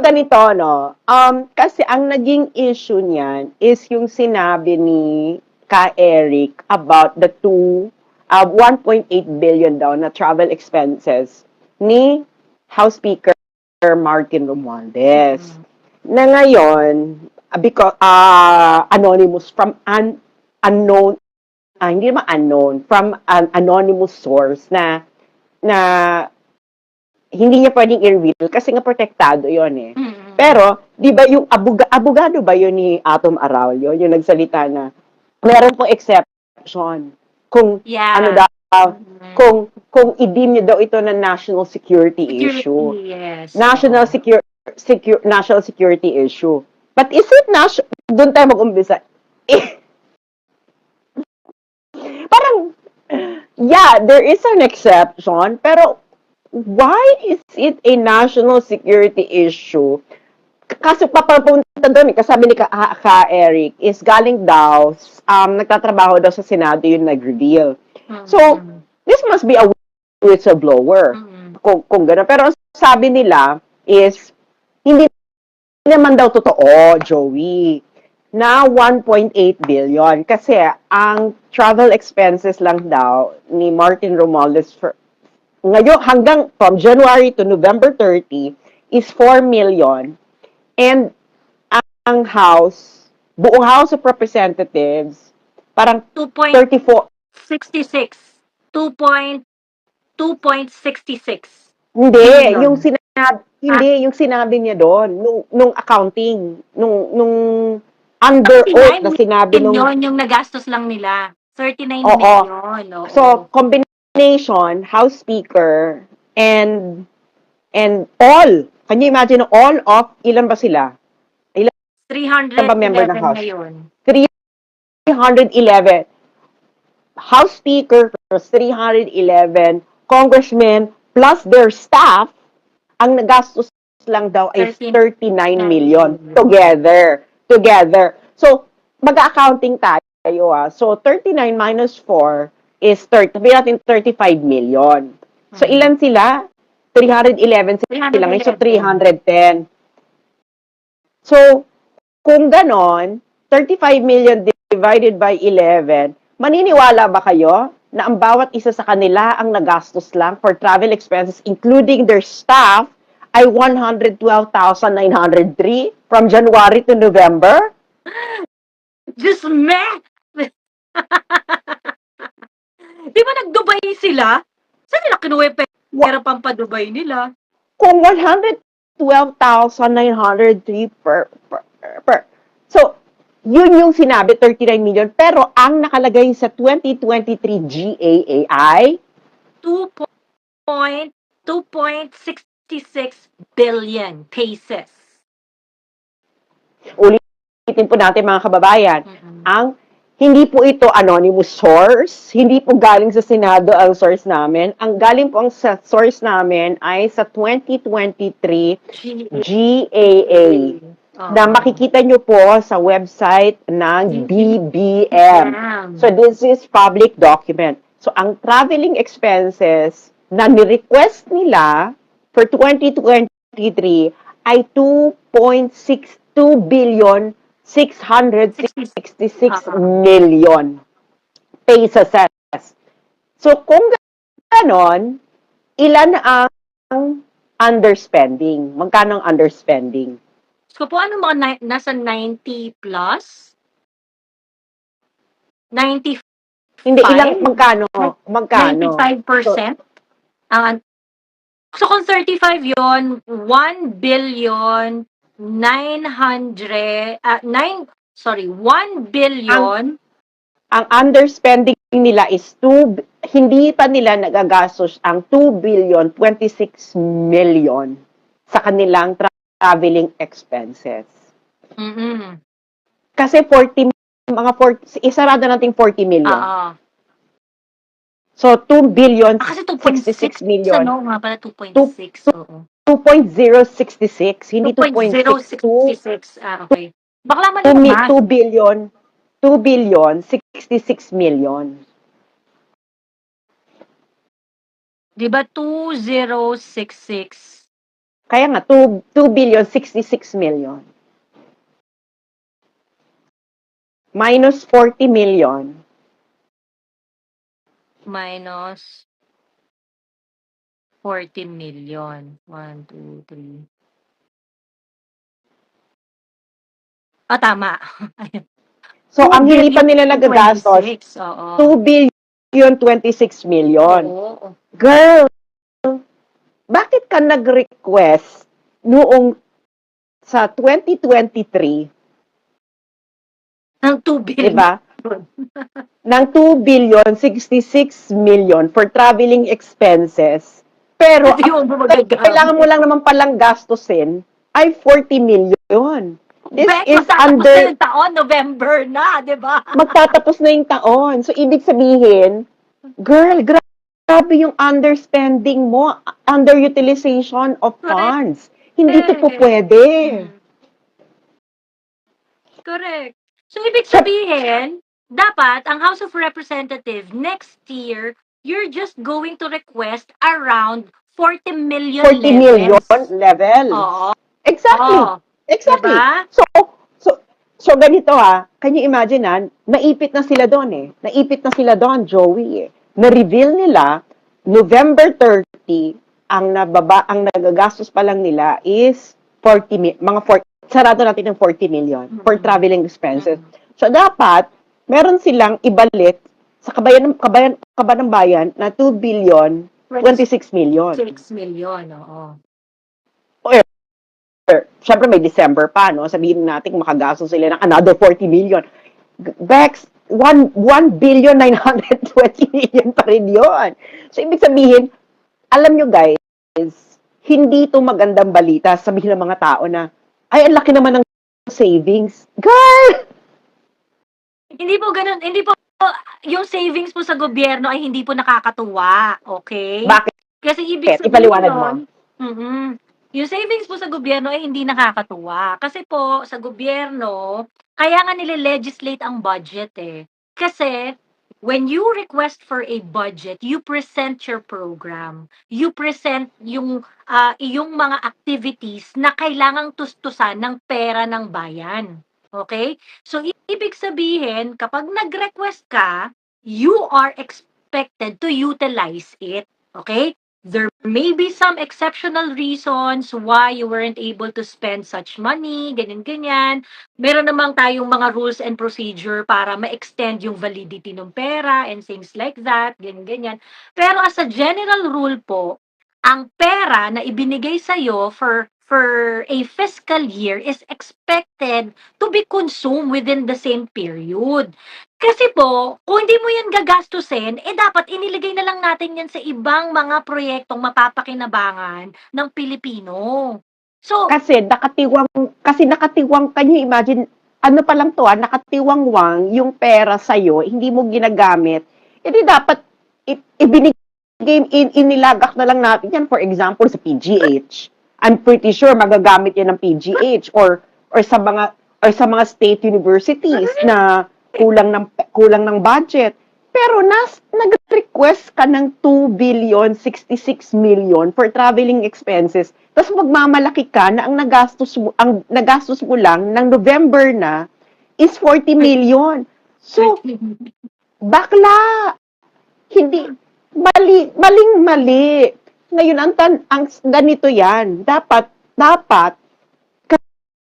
ganito, no? Um, kasi ang naging issue niyan is yung sinabi ni Ka Eric about the two, uh, 1.8 billion daw na travel expenses ni House Speaker Martin Romualdez. Na ngayon, uh, because, uh, anonymous from an unknown, ah, hindi naman unknown, from an anonymous source na na hindi niya pwedeng i-reveal kasi nga protektado yon eh. Mm-mm. Pero, di ba yung abuga, abogado ba yun ni Atom Araulio, yung nagsalita na meron pong exception kung yeah. ano daw, Mm. kung kung i-deem niyo daw ito na national security, Security, issue. Yes. National secure, secure national security issue. But is it national doon tayo mag-umpisa. Eh, parang yeah, there is an exception, pero why is it a national security issue? Kasi papapunta doon, eh, kasabi ni ka, ka Eric, is galing daw, um, nagtatrabaho daw sa Senado yung nag-reveal. Mm-mm. So, this must be a whistleblower Mm-mm. kung, kung gano'n. Pero ang sabi nila is, hindi naman daw totoo, Joey, na 1.8 billion. Kasi ang travel expenses lang daw ni Martin Romualdez for, ngayon, hanggang from January to November 30 is 4 million. And ang, House, buong House of Representatives, parang 2.66. 34, 2.2.66. 2.66. Hindi, Million. yung sinabi, hindi, yung sinabi niya doon, nung, nung accounting, nung, nung under oath na sinabi nung, Yun yung nagastos lang nila. 39 Oo. million. Oo. so, combination, House Speaker, and, and all, can you imagine, all of, ilan ba sila? 311 ba member ng House? ngayon. 311. House Speaker, 311 congressmen, plus their staff, ang nagastos lang daw ay 39 39 million together. Together. So, mag-accounting tayo ah. So, 39 minus 4 is 30, sabihin natin 35 million. So, Mhm. ilan sila? 311 sila ngayon. So, 310. So, kung ganon, 35 million divided by 11, maniniwala ba kayo na ang bawat isa sa kanila ang nagastos lang for travel expenses, including their staff, ay 112,903 from January to November? Diyos me! Di ba nag-Dubai sila? Saan nila kinuha yung pera pampa-Dubai nila? Kung 112,903 per, per, per. So, yun yung sinabi, 39 million. Pero ang nakalagay sa 2023 GAAI, 2.2.66 billion pesos. ulitin po natin mga kababayan, Mm-mm. ang hindi po ito anonymous source, hindi po galing sa Senado ang source namin. Ang galing po ang sa source namin ay sa 2023 GAA Oo. na makikita nyo po sa website ng BBM. So this is public document. So ang traveling expenses na ni-request nila for 2023 ay 2.62 billion 666 million pesos. So kung ganon, ilan ang underspending? Magkano ang underspending? So po, ano mga ni- nasa 90 plus? 95 Hindi, ilang, magkano? Magkano? 95%? Ang so kung 35 yon 1 billion 900 ah 9 sorry 1 billion ang underspending nila is 2, hindi pa nila nagagastos ang 2 billion 26 million sa kanilang tra- traveling expenses. mm Kasi 40, mga 40, isarado nating 40 million. Ah, So, 2 billion ah, kasi 2.6 66 million. Ano nga pala 2.6. Oo. 2.066, hindi 2.62. 2.066. Ah, okay. Bakla man 2, mi- mas. 2 billion, 2 billion 66 million. Di ba 2066 Kaya nga, 2, 2 billion 66 million. Minus 40 million. Minus 40 million. 1, 2, 3. Ah, tama. Ayun. So, 2 ang hindi pa nila nagagastos, 26, Oo. 2 billion 26 million. Oo. Girl, bakit ka nag-request noong sa 2023, Ng 2 billion. di ba? ng 2 billion 66 million for traveling expenses. Pero Hindi mo ang magagamit. kailangan mo lang naman palang gastusin ay 40 million. This Bek, is magtatapos na under yung taon, November na, di ba? magtatapos na yung taon. So, ibig sabihin, girl, gra- grabe yung underspending mo, underutilization of Correct. funds. Hindi to po pwede. Correct. So, ibig sabihin, dapat ang House of Representatives next year, you're just going to request around 40 million 40 million levels. level. Oo. Exactly. Oo. Exactly. Diba? So, so, so ganito ha, can you imagine ha, naipit na sila doon eh. Naipit na sila doon, Joey eh. Na-reveal nila, November 30, ang nababa, ang nagagastos pa lang nila is 40, mi- mga 40, sarado natin ng 40 million for Mhm. traveling expenses. Mhm. So, dapat, meron silang ibalik sa kabayan, kabayan, kaban ng bayan na 2 billion 26 million. 6 million, oo. Siyempre may December pa, no? Sabihin natin makagastos sila ng another 40 million. Bex, 1, 1 billion 920 million pa rin yun. So, ibig sabihin, alam nyo guys, hindi ito magandang balita. Sabihin ng mga tao na, ay, ang laki naman ng savings. Girl! Hindi po ganun, hindi po yung savings po sa gobyerno ay hindi po nakakatuwa, okay? Bakit? Kasi ibig sabihin Ipaliwanag mo. mhm, yung savings po sa gobyerno ay hindi nakakatuwa. Kasi po, sa gobyerno, kaya nga nile-legislate ang budget eh. Kasi, when you request for a budget, you present your program. You present yung ah, iyong mga activities na kailangang tustusan ng pera ng bayan. Okay? So, ibig sabihin, kapag nag-request ka, you are expected to utilize it. Okay? There may be some exceptional reasons why you weren't able to spend such money, ganyan-ganyan. Meron namang tayong mga rules and procedure para ma-extend yung validity ng pera and things like that, ganyan-ganyan. Pero as a general rule po, ang pera na ibinigay sa'yo for for a fiscal year is expected to be consumed within the same period. Kasi po, kung hindi mo yan gagastusin, eh dapat iniligay na lang natin yan sa ibang mga proyektong mapapakinabangan ng Pilipino. So, Kasi nakatiwang, kasi nakatiwang, can you imagine, ano pa lang to ah, nakatiwangwang yung pera sa'yo, hindi mo ginagamit, hindi dapat i- ibinigay, in, inilagak na lang natin yan, for example, sa PGH. I'm pretty sure magagamit yan ng PGH or or sa mga or sa mga state universities na kulang ng kulang ng budget. Pero nas nag-request ka ng 2 billion 66 million for traveling expenses. Tapos magmamalaki ka na ang nagastos mo ang nagastos mo lang ng November na is 40 million. So, bakla. Hindi mali, maling mali. Ngayon ang tan ang ganito 'yan. Dapat dapat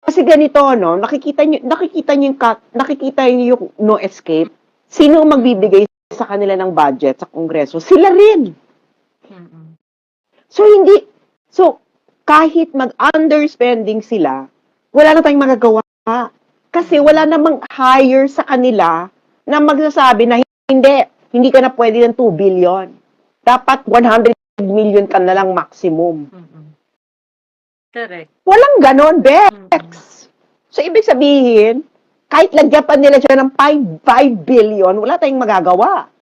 kasi ganito no, nakikita niyo nakikita niyo yung cut- nakikita niyo yung no escape. Sino ang magbibigay sa kanila ng budget sa kongreso? Sila rin. So hindi so kahit mag-underspending sila, wala na tayong magagawa. Kasi wala namang hire sa kanila na magsasabi na hindi, hindi ka na pwede ng 2 billion. Dapat 100 million ka na lang maximum. Mm-mm. Correct. Walang ganon, Bex. Mm-mm. So, ibig sabihin, kahit lagyan pa nila siya ng 5, 5 billion, wala tayong magagawa.